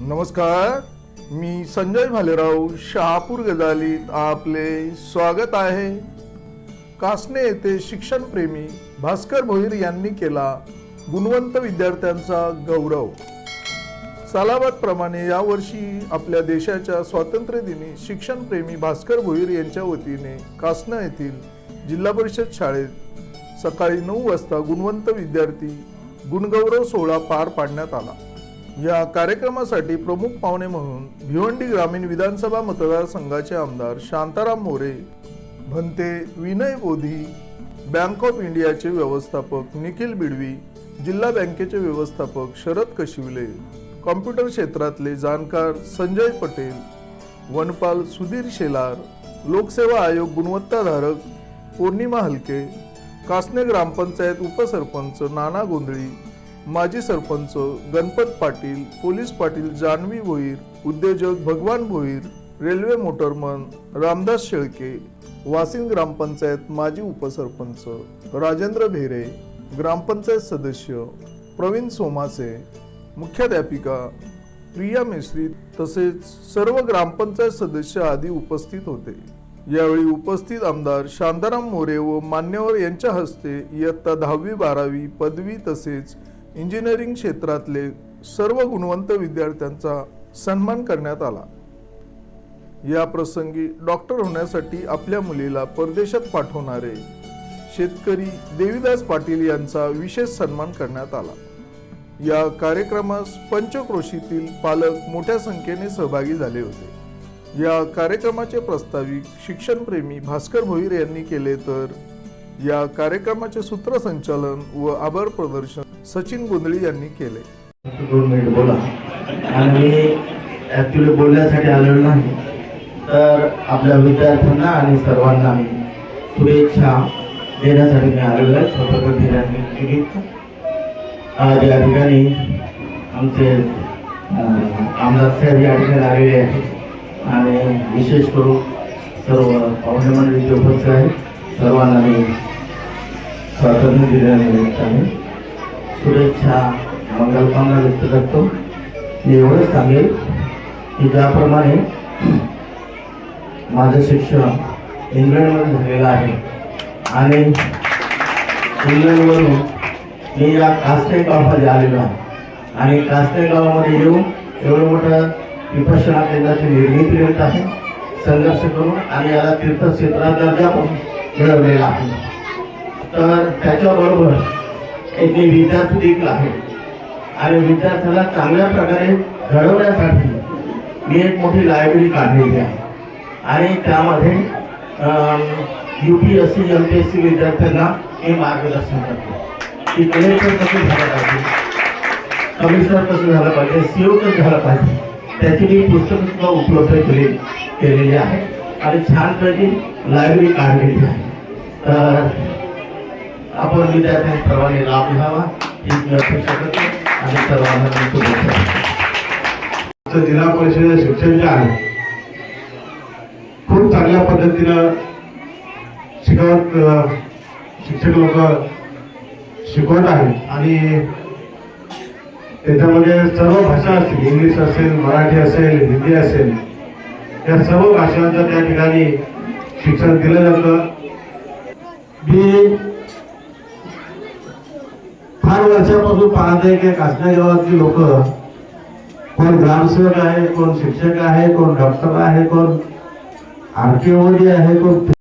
नमस्कार मी संजय भालेराव शहापूर गजालीत आपले स्वागत आहे. कासने येथे शिक्षणप्रेमी भास्कर भोईर यांनी केला गुणवंत विद्यार्थ्यांचा गौरव. सालाबादप्रमाणे यावर्षी आपल्या देशाच्या स्वातंत्र्य दिनी शिक्षणप्रेमी भास्कर भोईर यांच्या वतीने कासना येथील जिल्हा परिषद शाळेत सकाळी नऊ वाजता गुणवंत विद्यार्थी गुणगौरव सोहळा पार पाडण्यात आला. या कार्यक्रमासाठी प्रमुख पाहुणे म्हणून भिवंडी ग्रामीण विधानसभा मतदारसंघाचे आमदार शांताराम मोरे भंते विनय बोधी बँक ऑफ इंडियाचे व्यवस्थापक निखिल बिडवी जिल्हा बँकेचे व्यवस्थापक शरद कशिवले कॉम्प्युटर क्षेत्रातले जाणकार संजय पटेल वनपाल सुधीर शेलार लोकसेवा आयोग गुणवत्ताधारक पौर्णिमा हलके कासने ग्रामपंचायत उपसरपंच नाना गोंधळी माजी सरपंच गणपत पाटील पोलीस पाटील जान्हवी भोईर उद्योजक भगवान भोईर रेल्वे मोटरमन रामदास शेळके वासिंग ग्रामपंचायत माजी उपसरपंच राजेंद्र भेरे ग्रामपंचायत सदस्य प्रवीण सोमासे मुख्याध्यापिका प्रिया मिश्री तसेच सर्व ग्रामपंचायत सदस्य आदी उपस्थित होते. यावेळी उपस्थित आमदार शांताराम मोरे व मान्यवर यांच्या हस्ते इयत्ता दहावी बारावी पदवी तसेच इंजिनिअरिंग क्षेत्रातले सर्व गुणवंत विद्यार्थ्यांचा सन्मान करण्यात आला. या प्रसंगी डॉक्टर होण्यासाठी आपल्या मुलीला परदेशात पाठवणारे शेतकरी देवीदास पाटील यांचा विशेष सन्मान करण्यात आला. या कार्यक्रमास पंचक्रोशीतील पालक मोठ्या संख्येने सहभागी झाले होते. या कार्यक्रमाचे प्रस्ताविक शिक्षणप्रेमी भास्कर भोईर यांनी केले तर या कार्यक्रमाचे सूत्रसंचालन व आभार प्रदर्शन सचिन गोंधळी यांनी केले. दोन मिनिट बोला. आणि मी ॲक्च्युली बोलण्यासाठी आलेलो नाही. तर आपल्या विद्यार्थ्यांना आणि सर्वांना मी शुभेच्छा देण्यासाठी मी आलेलो आहे. स्वतंत्र आज या ठिकाणी आमचे आमदार साहेब या ठिकाणी आलेले आहेत. आणि विशेष करून सर्व पाहुणे मंडळीचे उपस्थित आहेत सर्वांना मी स्वातंत्र्य दिल्यानिमित्ताने शुभेच्छा मंगलकामना व्यक्त करतो. मी एवढंच सांगेल की ज्याप्रमाणे माझं शिक्षण इंग्लंडमध्ये झालेलं आहे आणि इंग्लंडवरून मी या कास्टे गावामध्ये आलेलो आहे. आणि कास्टे गावामध्ये येऊन एवढं मोठं विपश्यना केंद्राची निर्मिती येत आहे संघर्ष करून आणि याला तीर्थक्षेत्रात दर्जा पण मिळवलेला आहे. तर त्याच्याबरोबर एक मी विद्यार्थी देखील आहे आणि विद्यार्थ्याला चांगल्या प्रकारे घडवण्यासाठी मी एक मोठी लायब्ररी काढलेली आहे. आणि त्यामध्ये U P S C M P S C विद्यार्थ्यांना हे मार्गदर्शन करतो. की कलेक्टर कसं झालं पाहिजे कमिशनर कसं झालं पाहिजे सी ओ कसं झालं पाहिजे त्याची मी पुस्तकसुद्धा उपलब्ध केली केलेली आहे. आणि छानपैकी लायब्ररी काढलेली आहे. तर आपण विद्यार्थ्यांनी सर्वांनी लाभ घ्यावा ही मी अपेक्षा करतो. आणि सर्वांना मी शुभेच्छा जिल्हा परिषद शिक्षण जे आहे खूप चांगल्या पद्धतीनं शिकवत शिक्षक लोक शिकवत आहेत. आणि त्याच्यामध्ये सर्व भाषा असतील इंग्लिश असेल मराठी असेल हिंदी असेल या सर्व भाषांचं त्या ठिकाणी शिक्षण दिलं जातं. मी फार वर्षापासून पाहते की कासना गावातली लोक कोण ग्रामसेवक आहे कोण शिक्षक आहे कोण डॉक्टर आहे कोण आरटीओ मध्ये आहे कोण